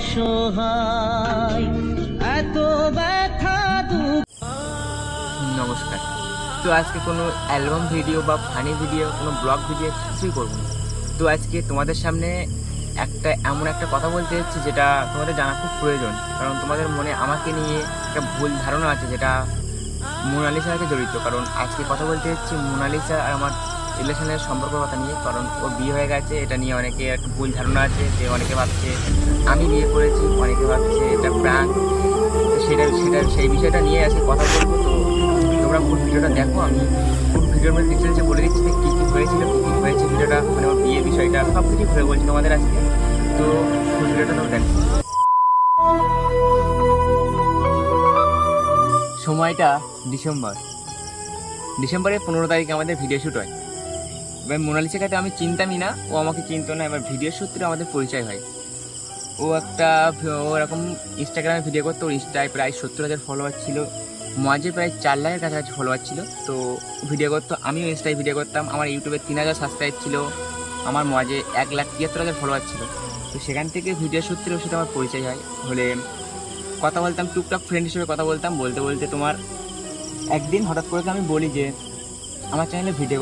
অসহায়। এত ব্যথা নমস্কার। তো আজকে কোনো অ্যালবাম ভিডিও বা ফানি ভিডিও কোনো ব্লগ ভিডিও কিছুই করব না। তো আজকে তোমাদের সামনে একটা এমন একটা কথা বলতে যাচ্ছি যেটা তোমাদের জানা খুব প্রয়োজন। কারণ তোমাদের মনে আমাকে নিয়ে একটা ভুল ধারণা আছে যেটা মোনালিসার সাথে জড়িত। কারণ আজকে কথা বলতে যাচ্ছি মোনালিসা আর আমার রিলেশনের সম্পর্ক কথা নিয়ে, কারণ ওর বিয়ে হয়ে গেছে, এটা নিয়ে অনেকে একটা ভুল ধারণা আছে যে অনেকে ভাবছে আমি বিয়ে করেছি, অনেকে ভাবছে এটা প্রাঙ্ক সেটা সেটা, সেই বিষয়টা নিয়ে আজকে কথা বলব। তো তোমরা ফুল ভিডিওটা দেখো, আমি ফুল ভিডিওর মধ্যে ডিটেলসে বলে দিচ্ছি যে কী কী হয়েছিল, কী কী হয়েছে ভিডিওটা মানে ওর বিয়ে বিষয়টা সব কিছু ঘুরে বলছি তোমাদের আজকে। তো ফুল ভিডিওটা তোমরা দেখো। সময়টা ডিসেম্বর। ডিসেম্বরের পনেরো তারিখে আমাদের ভিডিও শ্যুট হয়। এবার মোনালিসাকে আমি চিনতামই না। ও আমাকে চিনতো না, এবার ভিডিও সূত্রে আমাদের পরিচয় হয়। ও একটা ওরকম ইনস্টাগ্রামে ভিডিও করতো, ওর ইনস্টায় প্রায় সত্তর হাজার ফলোয়ার ছিল। মাঝে প্রায় চার লাখের কাছাকাছি ফলোয়ার ছিল। তো ভিডিও করতো, আমিও ইনস্টায় ভিডিও করতাম। আমার ইউটিউবে তিন হাজার সাবস্ক্রাইব ছিল। আমার মাঝে এক লাখ তিয়াত্তর হাজার ফলোয়ার ছিল। তো সেখান থেকে ভিডিও সূত্রে ওর সাথে আমার পরিচয় হয়। হলে কথা বলতাম, টুকটাক ফ্রেন্ড হিসেবে কথা বলতাম। বলতে বলতে তোমার একদিন হঠাৎ করে আমি বলি যে আমার চ্যানেলে ভিডিও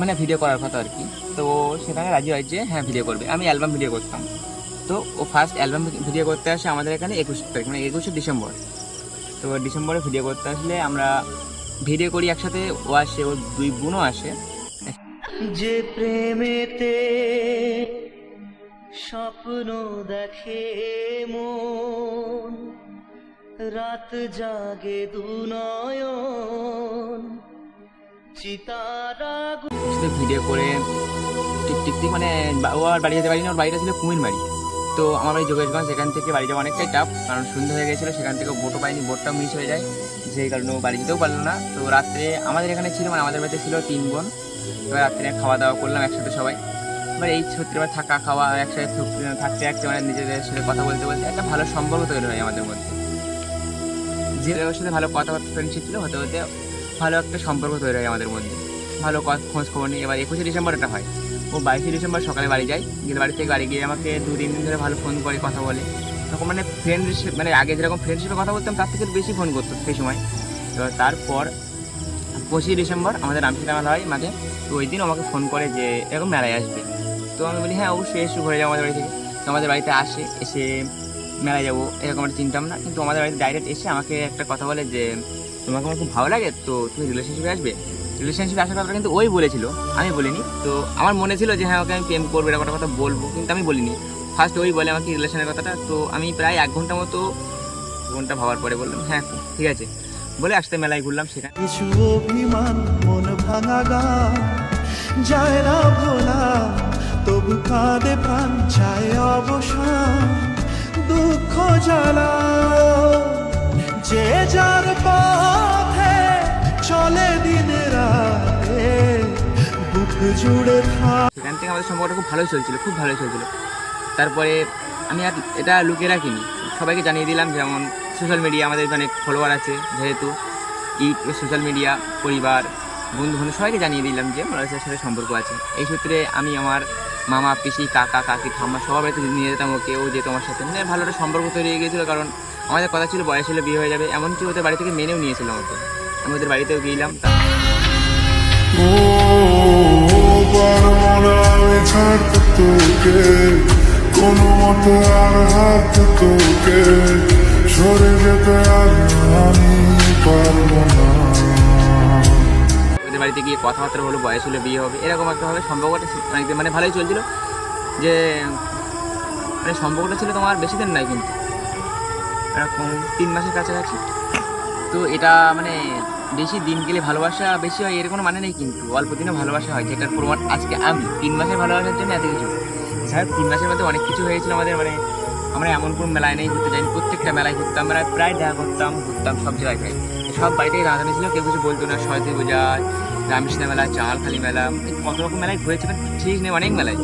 মানে ভিডিও করার কথা আর কি। তো সেখানে রাজি হয় যে হ্যাঁ ভিডিও করবে। আমি অ্যালবাম ভিডিও করতাম। তো ও ফার্স্ট অ্যালবাম ভিডিও করতে আসে আমাদের এখানে একুশ তারিখ মানে একুশে ডিসেম্বর। তো ডিসেম্বরে ভিডিও করতে আসলে আমরা ভিডিও করি একসাথে, ও আসে, ওর দুই বোনও আসে। যে প্রেমেতে স্বপ্ন দেখে মন, রাত জাগে দুনয়ন। সাথে ভিডিও করে টিক টিক টিক মানে ও আর বাড়ি যেতে পারি না ওর বাড়িটা ছিল কুমির বাড়ি। তো আমার বাড়ি যোগেশগঞ্জ, সেখান থেকে বাড়ি যাওয়া অনেকটাই টাফ কারণ সন্ধ্যা হয়ে গেছিল, সেখান থেকে বোটও পাইনি, বোটটাও মিস হয়ে যায় সেই কারণে ও বাড়ি যেতেও পারল না। তো রাত্রে আমাদের এখানে ছিল মানে আমাদের বাড়িতে ছিল তিন বোন। এবার রাত্রে খাওয়া দাওয়া করলাম একসাথে সবাই। এবার এই সত্যি এবার থাকা, খাওয়া, একসাথে থাকতে থাকতে মানে নিজেদের সাথে কথা বলতে বলতে একটা ভালো সম্পর্ক তৈরি হয় আমাদের মধ্যে। যে ওর সাথে ভালো কথাবার্তা ফ্রেন্ডশিপ ছিল, হতে হতে ভালো একটা সম্পর্ক তৈরি হয় আমাদের মধ্যে। ভালো খোঁজ খবর নিই এবার একুশে ডিসেম্বর এটা হয়। ও বাইশে ডিসেম্বর সকালে বাড়ি যায়, গিয়ে বাড়ি থেকে বাড়ি গিয়ে আমাকে দু তিন দিন ধরে ভালো ফোন করে, কথা বলে। তখন মানে ফ্রেন্ডশিপ মানে আগে যেরকম ফ্রেন্ডশিপে কথা বলতাম, তার থেকে বেশি ফোন করতো সেই সময়। এবার তারপর পঁচিশে ডিসেম্বর আমাদের রামকৃষ্ণ মেলা হয় মাঝে তো ওই দিন আমাকে ফোন করে যে, এরকম মেলায় আসবে। তো আমি বলি হ্যাঁ অবশ্যই, এসে, ঘুরে যাব আমাদের বাড়ি থেকে। তো আমাদের বাড়িতে আসে, এসে মেলায় যাব, এরকম একটা চিন্তাম না। কিন্তু আমাদের বাড়িতে ডাইরেক্ট এসে আমাকে একটা কথা বলে যে তোমাকে আমার খুব ভালো লাগে, তো তুমি রিলেশনশিপে আসবে? রিলেশনশিপে আসার কথা কিন্তু ওই বলেছিল, আমি বলিনি। তো আমার মনে ছিল যে হ্যাঁ ওকে আমি প্রেম করব, এরকম কথা বলব, কিন্তু আমি বলিনি। ফার্স্ট ওই বলে আমাকে রিলেশনের কথাটা, তো আমি প্রায় এক ঘণ্টা মতো ঘণ্টা ভাবার পরে বললাম হ্যাঁ ঠিক আছে। বলে আসতে মেলায় ঘুরলাম সেখানে। যায় অবসান, দুঃখ জ্বালা। যে যার পথে চলে দিন রাতে, বুক জুড়ে সেখান থেকে আমাদের সম্পর্কটা খুব ভালোই চলছিল, খুব ভালোই চলছিল। তারপরে আমি আর এটা লুকিয়ে রাখিনি। সবাইকে জানিয়ে দিলাম যেমন সোশ্যাল মিডিয়া আমাদের অনেক ফলোয়ার আছে, যেহেতু ইউটিউব সোশ্যাল মিডিয়া পরিবার, বন্ধু বান্ধব, সবাইকে জানিয়ে দিলাম যে মোনালিসার সাথে সম্পর্ক আছে। এই সূত্রে আমি আমার মামা, পিসি, কাকা, কাকি, ঠাম্মা সবার বাড়িতে নিয়ে যেতাম ওকে, ও যেত আমার সাথে। মানে ভালো একটা সম্পর্ক তৈরি হয়ে গিয়েছিল, কারণ আমাদের কথা ছিল বয়স হলে বিয়ে হয়ে যাবে এমনকি ওদের বাড়ি থেকে মেনেও নিয়েছিল আমাকে। আমি ওদের বাড়িতেও গিয়েলাম তা ও পারব না আমি ছাড়তে তোকে কোনো মতে আর হারতে তোকে সরে যেতে আর আমি পারব না। ওদের বাড়িতে গিয়ে কথাবার্তা হলো বয়স হলে বিয়ে হবে এরকম একটা হবে সম্পর্কটা অনেকদিন মানে ভালোই চলছিল যে মানে সম্পর্কটা ছিল তোমার বেশি দিন নাই কিন্তু। এরকম তিন মাসের কাছাকাছি। তো এটা মানে বেশি দিন গেলে ভালোবাসা বেশি হয়, এর কোনো মানে নেই কিন্তু। অল্প দিনে ভালোবাসা হয়, যেটার প্রমাণ আজকে আমি। তিন মাসের ভালোবাসার জন্য এত কিছু। এছাড়া তিন মাসের মধ্যে অনেক কিছু হয়েছিল আমাদের মানে আমরা এমন কোনো মেলায় নেই, ঘুরতে যাইনি। প্রত্যেকটা মেলায় ঘুরতাম, আমরা প্রায় দেখা করতাম, ঘুরতাম সব জায়গায়। সব বাড়িতেই রাঁধানি ছিল, কেউ কিছু বলতো না। সরস্বতী পূজা, রামকৃষ্ণ মেলা, চাঁলখালি মেলা কত রকম মেলায় ঘুরেছে ঠিক নেই, অনেক মেলায়।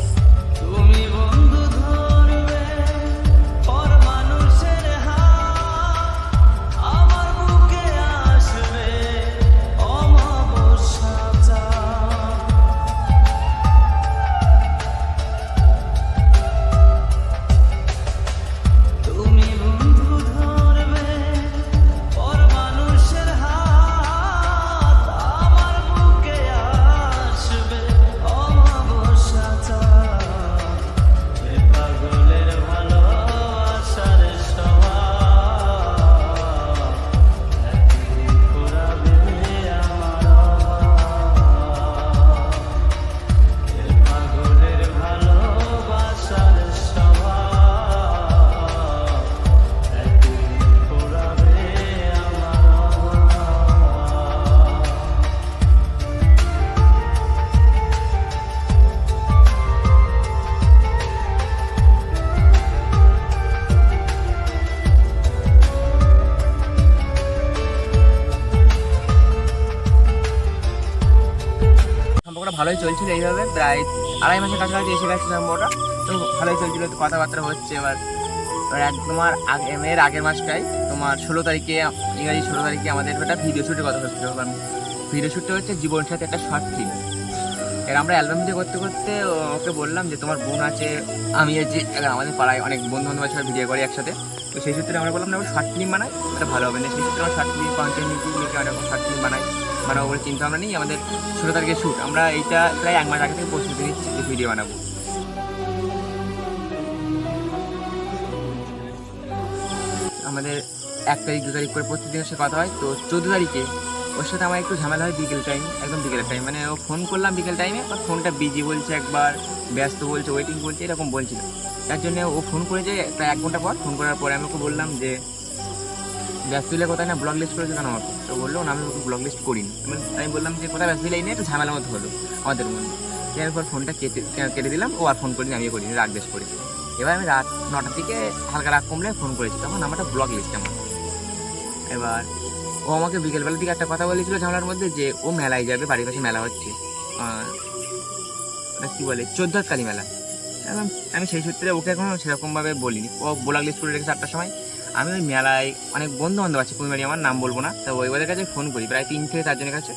চলছিল এইভাবে, প্রায় আড়াই মাসের কাছাকাছি এসে গেছে সম্পর্কটা তো ভালোই চলছিল, তো কথাবার্তা হচ্ছে এবার। এক তোমার আগে এর আগের মাসটাই, তোমার ষোলো তারিখে, ইংরাজি ষোলো তারিখে আমাদের একটা ভিডিও শ্যুটের কথা হচ্ছিল। ভিডিও শ্যুটটা হচ্ছে জীবনের সাথে একটা শর্ট ফিল্ম এর আমরা অ্যালবাম ভিডিও করতে করতে, ওকে বললাম যে, তোমার বোন আছে, আমি যে আমাদের পাড়ায় অনেক বন্ধু বান্ধব আছে ভিডিও করি একসাথে। তো সেই সূত্রে আমরা বললাম, না শর্ট ফিল্ম বানাই এটা ভালো হবে। না, সেই সূত্রে আমরা শর্ট ফিল্ম কন্টেন্ট লিখে অনেক শর্ট ফিল্ম বানাই। বানাবো বলে চিন্তা ভাবনা নেই, আমাদের ষোলো তারিখে শ্যুট আমরা এইটা প্রায় এক মাস আগে থেকে প্রস্তুতি নিচ্ছি ভিডিও বানাবো। আমাদের এক তারিখ, দু তারিখ করে প্রতিদিনের সাথে কথা হয়, তো চোদ্দ তারিখে ওর সাথে আমার একটু ঝামেলা হয় বিকেল টাইম একদম বিকেলের টাইম মানে ও ফোন করলাম বিকেল টাইমে আর ফোনটা বিজি বলছে একবার, ব্যস্ত বলছে ওয়েটিং বলছে, এরকম বলছিল। তার জন্য ও ফোন করেছে প্রায় এক ঘণ্টা পর। ফোন করার পরে আমি ওকে বললাম যে ব্যস্ত হলে কোথায় না ব্লগ লিস্ট করেছে কেন আমাকে? তো বলল, না, আমি ওকে ব্লগ লিস্ট করিনি। আমি- বললাম যে, কোথায় ব্যস্ত এই নিয়ে একটু ঝামেলার মতো হলো আমাদের মধ্যে। এরপর ফোনটা কেটে কেটে দিলাম, ও আর ফোন করিনি, আমিও করিনি, রাগ বেশ করি এবার আমি রাত নটার দিকে হালকা রাগ কমলে ফোন করেছি, তখন আমারটা ব্লগ লিস্ট আমার। এবার ও আমাকে বিকেলবেলার দিকে একটা কথা বলেছিল ঝামেলার মধ্যে যে, ও মেলায় যাবে, বাড়ির পাশে মেলা হচ্ছে। ওটা কি বলে? চোদ্দার কালী মেলা। আমি সেই সূত্রে ওকে এখনও সেরকমভাবে বলিনি। ও ব্লগ লিস্ট করে রেখেছে আটটার সময়। আমি ওই মেলায় অনেক বন্ধু বান্ধব আছে কুমিবাড়ি আমার নাম বলব না, তো ওই ওদের কাছে ফোন করি, প্রায় তিন থেকে চারজনের কাছে।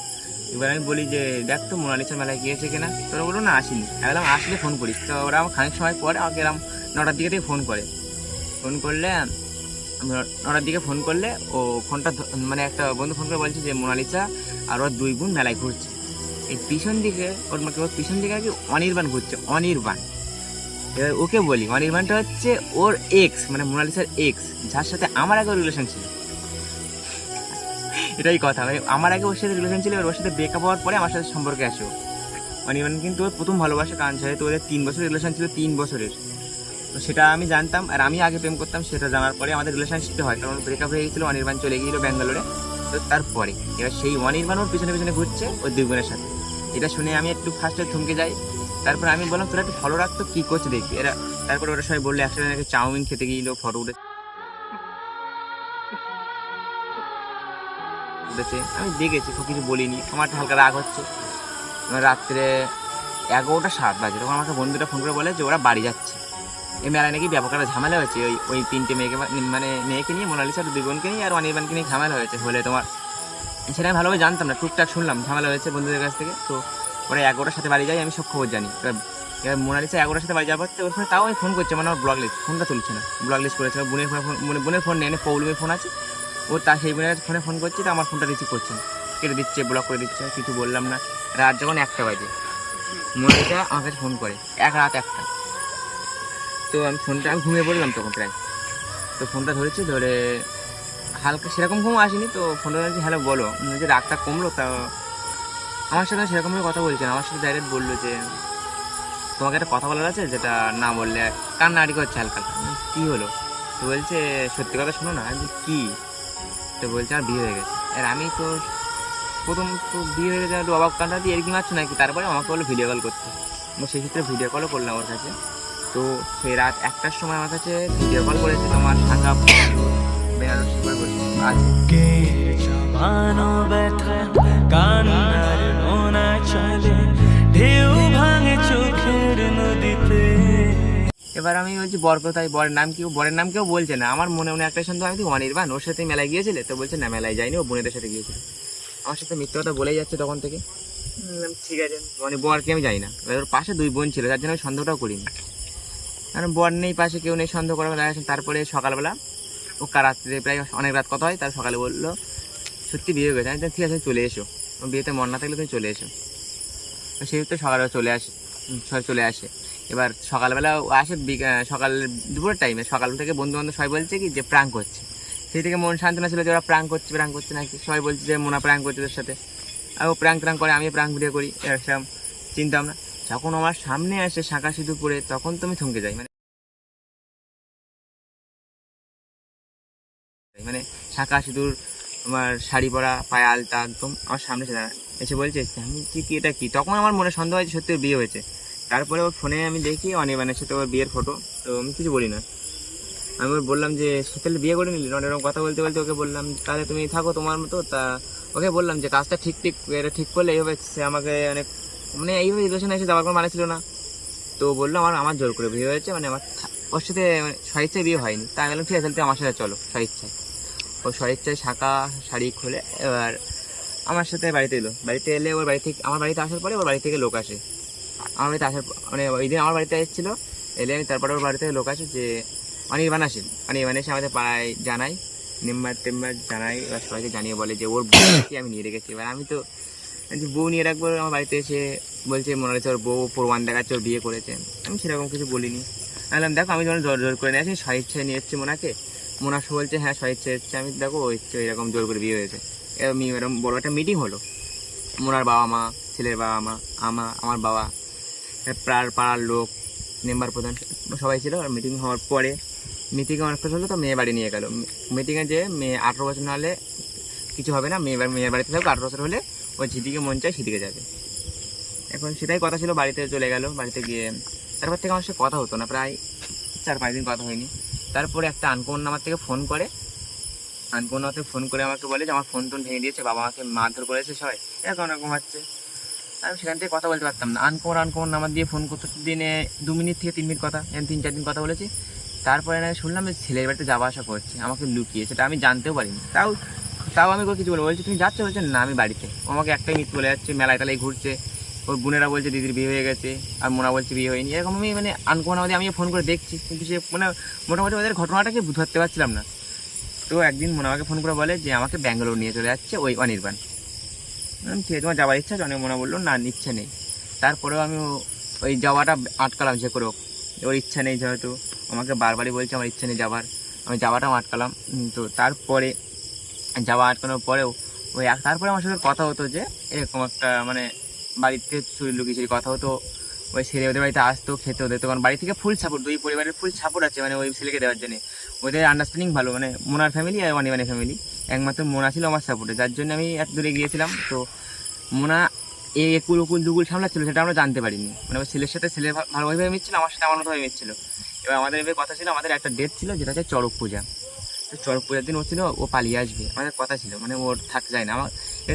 এবার আমি বলি যে, দেখ তো, মোনালিসা মেলায় গিয়েছে কিনা? তোরা বলল, না, আসিনি। আমি বললাম, আসলে ফোন করিস। তো ওরা আমার খানিক সময় পরে আমাকে এরকম নটার দিকে থেকে ফোন করে। ফোন করলে নটার দিকে ফোন করলে ও ফোনটা মানে একটা বন্ধু ফোন করে বলছে যে, মোনালিসা আর ওর দুই বোন মেলায় ঘুরছে। এই পিছন দিকে, ওর মানে ওর পিছন দিকে আর কি অনির্বাণ ঘুরছে, অনির্বাণ। এবার ওকে বলি অনির্বাণটা হচ্ছে ওর এক্স মানে মোনালিসার এক্স যার সাথে আমার আগে রিলেশন ছিল। এটাই কথা মানে আমার আগে ওর সাথে রিলেশন ছিল ওর সাথে ব্রেকআপ হওয়ার পরে আমার সাথে সম্পর্কে আসে অনির্বাণ কিন্তু ওর প্রথম ভালোবাসা কারণ যেহেতু ওদের তিন বছর রিলেশন ছিল, তিন বছরের। তো সেটা আমি জানতাম, আর আমি আগে প্রেম করতাম, সেটা জানার পরে আমাদের রিলেশনশিপটা হয়, কারণ ব্রেকআপ হয়ে গেছিল, অনির্বাণ চলে গিয়েছিল ব্যাঙ্গালোরে। তো তারপরে, এবার সেই অনির্বাণ ওর পিছনে পিছনে ঘুরছে ওর বোনের সাথে। এটা শুনে আমি একটু ফার্স্টে থমকে যাই। তারপর আমি বললাম, তোরা একটু ফলো রাখতো কী করছে দেখি এরা তারপরে ওরা সবাই বললে একসাথে নাকি চাউমিন খেতে গিয়েছিল, ফটো উঠে উঠেছে। আমি দেখেছি তো কিছু বলিনি। আমার হালকা রাগ হচ্ছে। রাত্রে এগারোটা সাত বাজে, তখন আমাকে বন্ধুরা ফোন করে বলে যে, ওরা বাড়ি যাচ্ছে। এই মেলায় নাকি ব্যাপক একটা ঝামেলা হয়েছে। ওই ওই তিনটে মেয়েকে মানে মেয়েকে নিয়ে মোনালিসার দুই বোনকে নিয়ে, আর অনির্বাণকে নিয়ে ঝামেলা হয়েছে হলে তোমার। সেটা আমি ভালোভাবে জানতাম না, টুকটাক শুনলাম, ঝামেলা হয়েছে বন্ধুদের কাছ থেকে। তো ওরা এগারোটার সাথে বাড়ি যায়, আমি সব খবর জানি। এবার মোনালিসা এগারোটার সাথে বাড়ি যাওয়ার পর তো ওর ফোনে তাও আমি ফোন করছে মানে আমার ব্লগ লিস্ট ফোনটা তুলছে না। ব্লগ লিস্ট করেছে বোনের ফোনে ফোন বোনের- ফোন নেই পৌলমের ফোন আছে। ও তার সেই বোনের ফোনে ফোন করছে, তো আমার ফোনটা রিসিভ করছে না। কেটে দিচ্ছে ব্লক করে দিচ্ছে, কিছু বললাম না। রাত যখন একটা বাজে, মোনালিসা আমার কাছে ফোন করে, এক রাত একটা। তো আমি ফোনটা আমি ঘুমিয়ে পড়লাম তখন প্রায়। তো ফোনটা ধরেছি, ধরে হালকা সেরকম ঘুম আসেনি, তো ফোনটা হ্যালো, বলো। বলছি রাগটা কমলো, তা আমার সাথে সেরকমভাবে কথা বলছে আমার সাথে ডাইরেক্ট বলল যে তোমাকে একটা কথা বলার আছে? যেটা না বললে কান্নাকাটি করছে হালকা। কী হলো? তো বলছে সত্যি কথা শোনো না? বলছি, কী? তো বলছে আর বিয়ে হয়ে গেছে। আর আমি তো প্রথম তো বিয়ে হয়ে গেছে একটু অবাক কান্না দিয়ে এরকম মারছো নাকি? তারপরে আমাকে বলল ভিডিও কল করতে। সেই ক্ষেত্রে ভিডিও কলও করলাম ওর কাছে। তো সেই রাত একটার সময় আমার কাছে ভিডিও কল করেছে তোমার ঢাকা বেনারসি করে বলছে। আছে এবার আমি বলছি বর কোথায়? বরের নাম কেউ বরের নাম কেউ বলছে না। আমার মনে মনে একটা সন্দেহ আমি তো অনির্বাণ? ওর সাথে মেলায় গিয়েছিলে? তো বলছে না মেলায় যায়নি ও বোনেদের সাথে গিয়েছিল। আমার সাথে মিথ্যে কথা বলেই যাচ্ছে তখন থেকে। ঠিক আছে। মানে বরকে আমি যাই না। এবার ওর পাশে দুই বোন ছিল তার জন্য আমি সন্দেহটাও করিনি। কারণ বর নেই পাশে কেউ নেই সন্দেহ করা দেখা তারপরে সকালবেলা ও কার রাত্রে প্রায় অনেক রাত কথা হয় তার সকালে বলল সত্যি বিয়ে হয়ে গেছে। আমি ঠিক আছে চলে এসো। ও বিয়েতে মন না থাকলে তুমি চলে এসো। সেই তো সকালবেলা চলে আসে চলে আসে। এবার সকালবেলা আসে সকাল দুপুরের টাইমে সকাল থেকে বন্ধু বান্ধব সবাই বলছে কি যে প্রাঙ্ক করছে। সেই থেকে মন সান্ত্বনা ছিল যে ওরা প্রাঙ্ক করছে প্রাঙ্ক করছে নাকি? সবাই বলছে যে মোনা প্রাঙ্ক করছে তোর সাথে। আর ও প্রাঙ্ক ট্রাঙ্ক করে আমি প্রাঙ্ক ভিডিও করি। এরকম চিন্তা ভাবনা। যখন আমার সামনে আসে শাঁখা সিঁদুর পরে, তখন তো আমি থমকে যাই। মানে মানে শাঁখা সিঁদুর, আমার শাড়ি পরা, পায়ে আলতা, একদম আমার সামনে। এসে বলছে, আমি কি কি এটা কি? তখন আমার মনে সন্দেহ হয়েছে সত্যি বিয়ে হয়েছে। তারপরে ওর ফোনে আমি দেখি অনির্বাণের সাথে ওর বিয়ের ফটো তো আমি কিছু বলি না। আমি ওর বললাম যে, সে বিয়ে করে নিলি? না এরকম কথা বলতে বলতে ওকে বললাম, তাহলে তুমি থাকো তোমার মতো। তা ওকে বললাম যে, কাজটা ঠিক ঠিক, এটা ঠিক করলে এইভাবে সে আমাকে অনেক মানে এইভাবে রিলেশনে এসে যাওয়ার কোনো মানে ছিল না। তো বলল, আমার আমার জোর করে বিয়ে হয়েছে মানে আমার ওর সাথে মানে স্বেচ্ছায় বিয়ে হয়নি। তা আমি বললাম, ঠিক আছে আমার সাথে চলো স্বেচ্ছায় ও স্বেচ্ছায় শাখা, শাড়ি খুলে এবার আমার সাথে বাড়িতে এলো। বাড়িতে এলে ওর বাড়ি থেকে, আমার বাড়িতে আসার পরে ওর বাড়ি থেকে লোক আসে। বাড়িতে আসার মানে ওই দিন আমার বাড়িতে এসেছিল, এলে আমি তারপরে ওর বাড়িতে লোক আছে যে অনির্বাণ আসেন। অনির্বাণ এসে আমাদের পাড়ায় জানাই নেম্বার টেম্বার জানাই এবার সবাইকে জানিয়ে বলে যে, ওর বউকে আমি নিয়ে রেখেছি। এবার আমি তো বউ নিয়ে রাখব? আমার বাড়িতে এসে বলছে, মনে হচ্ছে ওর বউ প্রমাণ দেখাচ্ছে, ওর বিয়ে করেছে। আমি সেরকম কিছু বলিনি। আমি বললাম, দেখো, আমি যখন জোর জোর করে নিয়ে আসি স্বেচ্ছায় নিয়ে এসেছি মোনাকে। মোনা বলছে হ্যাঁ স্বেচ্ছায় এসছে। আমি দেখো, ওই এরকম জোর করে বিয়ে হয়েছে। এরকম এরকম বড় একটা মিটিং হলো। মোনার বাবা মা ছেলের বাবা মা আমা আমার বাবা পাড়ার পাড়ার লোক, মেম্বার প্রধান সবাই ছিল আর মিটিং হওয়ার পরে মিটিংয়ে অনেক কিছু হলো, তো মেয়ে বাড়ি নিয়ে গেল। মিটিংয়ে যে মেয়ে আঠেরো বছর না হলে কিছু হবে না, মেয়ে মেয়ের বাড়িতে থাকবে আঠেরো বছর হলে ও যেদিকে মন চায় সেদিকে যাবে। এখন সেটাই কথা ছিল, বাড়িতে চলে গেল, বাড়িতে গিয়ে তারপর থেকে আমার সাথে কথা হতো না, প্রায় চার, পাঁচ দিন কথা হয়নি। তারপরে একটা আনকোন নাম্বার থেকে ফোন করে। আনকোন নাম্বার থেকে ফোন করে আমাকে বলে যে, আমার ফোন টোন ভেঙে দিয়েছে, বাবা আমাকে মারধর করেছে সবাই। এরকম হচ্ছে। আমি সেখান থেকে কথা বলতে পারতাম না। আনকোন আনকোন নাম্বার দিয়ে ফোন করতে। দিনে দু মিনিট থেকে তিন মিনিট কথা তিন, চার দিন কথা বলেছি। তারপরে না শুনলাম যে ছেলের বাড়িতে যাওয়া আসা করছে, আমাকে লুকিয়ে। সেটা আমি জানতেও পারিনি। তাও তাও আমি কিছু বলে বলছি, তুমি যাচ্ছ? বলছে, না, আমি বাড়িতে। আমাকে একটাই মিথ্যে বলে যাচ্ছে, মেলায় তালাই ঘুরছে। ওর বোনেরা বলছে, দিদির বিয়ে হয়ে গেছে। আর মোনা বলছে, বিয়ে হয়নি। এরকম আমি মানে আনকোন আমাদের আমি ফোন করে দেখছি। কিন্তু সে মানে মোটামুটি ওদের ঘটনাটাকে ধরতে পারছিলাম না। তো একদিন মোনা আমাকে ফোন করে বলে যে, আমাকে ব্যাঙ্গালোর নিয়ে চলে যাচ্ছে ওই অনির্বাণ। ঠিক আছে তোমার যাওয়ার ইচ্ছা আছে, অনেক মনে বলল, না ইচ্ছা নেই। তারপরেও আমি ওই যাওয়াটা আটকালাম যে করে ওর ইচ্ছা নেই যেহেতু, আমাকে বারবারই বলছে আমার ইচ্ছা নেই যাওয়ার আমি যাওয়াটাও আটকালাম। তো তারপরে, যাওয়া আটকানোর পরেও ওই তারপরে আমার সাথে কথা হতো যে, এরকম একটা মানে বাড়িতে চুরি লুকিয়ে চুরি কথা হতো। ওই ছেলে ওদের বাড়িতে আসতো, খেতে ওদের তো কারণ বাড়ি থেকে ফুল সাপোর্ট দুই পরিবারের ফুল সাপোর্ট আছে মানে ওই ছেলেকে দেওয়ার জন্য। ওদের আন্ডারস্ট্যান্ডিং ভালো মানে মোনার ফ্যামিলি আর অনিমানের ফ্যামিলি একমাত্র মোনা ছিল আমার সাপোর্টে যার জন্য আমি এত দূরে গিয়েছিলাম। তো মোনা এ একুল উকুল দুকুল সামলাচ্ছিল, সেটা আমরা জানতে পারিনি। মানে ছেলের সাথে ছেলে ভালোভাবে মিশছিল, আমার সাথে আমার মতোভাবে মিশছিল। এবার আমাদের এবার কথা ছিল, আমাদের একটা ডেট ছিল, যেটা হচ্ছে চড়ক পূজা। তো চড়ক পূজার দিন ও ছিল, ও পালিয়ে আসবে। আমাদের কথা ছিল মানে ওর থাকতে যায় না। আমার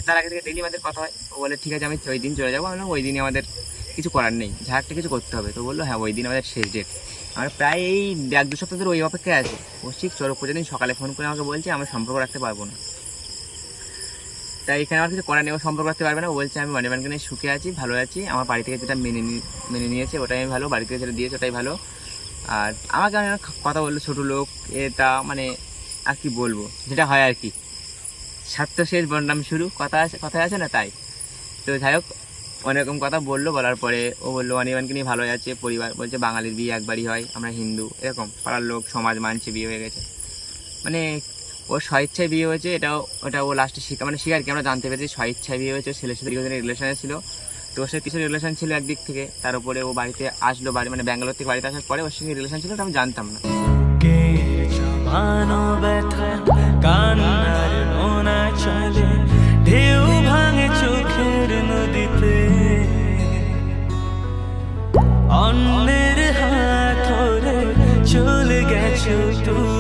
তার আগে থেকে ডেলি আমাদের কথা হয়। ও বলে, ঠিক আছে, আমি ওই দিন চলে যাব। আমি ওই দিনই আমাদের কিছু করার নেই। একটা কিছু করতে হবে। তো বলল হ্যাঁ ওই দিন আমাদের শেষ ডেট আমার প্রায় এই এক দু সপ্তাহ ধরে ওই অপেক্ষায় আছে। ও ঠিক চড়ক পূজার দিন সকালে ফোন করে আমাকে বলছে আমি সম্পর্ক রাখতে পারব না। তাই এখানে আমার কিছু করার নেই সম্পর্ক রাখতে পারবে না। ও বলছে, আমি মানিব্যানকে নিয়ে সুখে আছি, ভালো আছি। আমার বাড়ি থেকে যেটা মেনে মেনে নিয়েছে, ওটাই আমি ভালো। বাড়ি থেকে যেটা দিয়েছে, ওটাই ভালো। আর আমাকে অনেক কথা বলল ছোটো লোক, এটা মানে আর কি বলব, যেটা হয় আর কি। স্বার্থ শেষ বন্ডাম শুরু, কথা আছে, কথায় আছে না তাই। তো যাই হোক অনেকরকম কথা বলল, বলার পরে ও বলল অনির্বাণকে নিয়ে ভালো যাচ্ছে, পরিবার বলছে বাঙালির বিয়ে একবারই হয়, আমরা হিন্দু। এরকম পাড়ার লোক, সমাজ মানছে, বিয়ে হয়ে গেছে। মানে ও স্বেচ্ছায় বিয়ে হয়েছে, এটাও, ওটা ও লাস্টে শিকার মানে শিকার কি, আমরা জানতে পেরেছি স্বেচ্ছায় বিয়ে হয়েছে, ছেলের সাথে দীর্ঘদিনের রিলেশনে ছিল। তো ওর সাথে কিছু রিলেশন ছিল একদিক থেকে, তার উপরে ও বাড়িতে আসলো, বাড়ি মানে ব্যাঙ্গালোর থেকে বাড়িতে আসার পরে ওর সঙ্গে রিলেশন ছিল আমি জানতাম না। নদীতে। গেছো দূরে